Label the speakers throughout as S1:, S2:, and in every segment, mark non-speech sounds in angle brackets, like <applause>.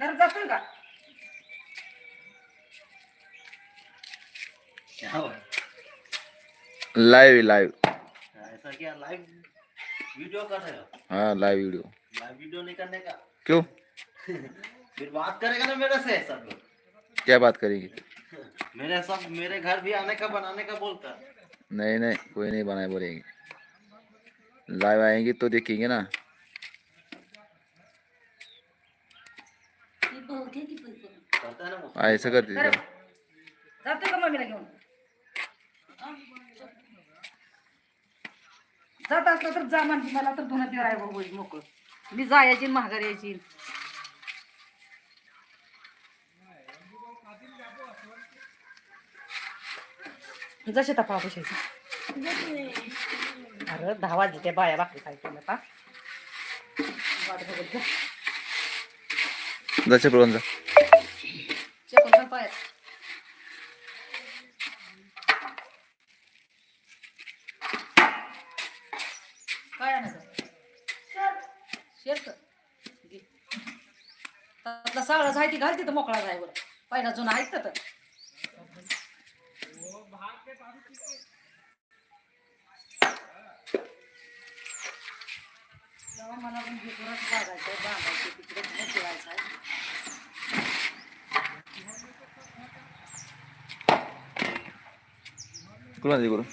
S1: जातोय का?
S2: Live live
S3: ऐसा क्या वीडियो कर रहे हो?
S2: हाँ लाइव वीडियो
S3: लाइव वीडियो नहीं करने का?
S2: क्यों? <laughs>
S3: फिर बात करेगा ना मेरे से सब लोग।
S2: क्या बात करेगी? <laughs>
S3: मेरे सब मेरे घर भी आने का बनाने का बोलता है।
S2: नहीं नहीं कोई नहीं बनाए बोलेंगे। लाइव आएँगी तो देखेंगे ना।
S1: आहे सगळं ती जातो का मम्मीला घेऊन? जात असलं तर जा म्हणजे मला तर धुणं देवाय होईल मोकळं. मी जायची आणि महागारी यायची. जसे तपा बसायचं अरे दहा वाजले त्या बाया बाकी काय केलं का वाट बघत जा.
S2: जा. जा
S1: काय सगळा आहे ती घालते तिथं मोकळा जाय बरं. पहिला जुना ऐकत तर. मला पण हे बांधायचं तिकडे ठेवायचं आहे
S2: आणली करून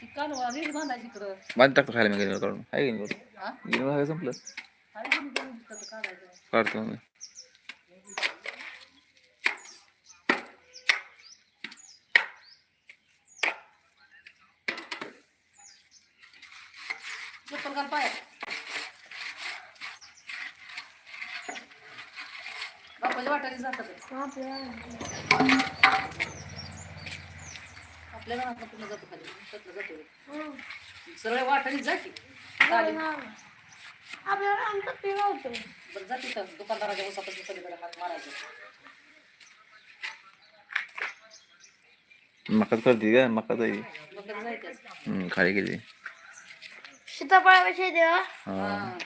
S1: ती कालवा रील बांधायची इकडं.
S2: बांध टाकतो खायला मी गेलो काढून. आहे करून
S1: हा?
S2: गेलो आहे संपलं.
S1: आहे की नाही तिथं काढायचं.
S2: काढतो मी.
S1: चप्पल घाल पायात बापाच्या वाटाने जातात. आपल्या जातो खाली? त्यातलं जातो सरळ वाटाने जा की चालेल
S4: आपल्याला आमचं पिव होतं.
S1: बरं दुकानदाराच्या उसापासून पलीकडे हात मारायचा.
S2: मकाच करते का?
S1: मग जायचं
S2: हम्म, खाली गेली.
S4: सीताफळापेक्षा देवा
S1: हा.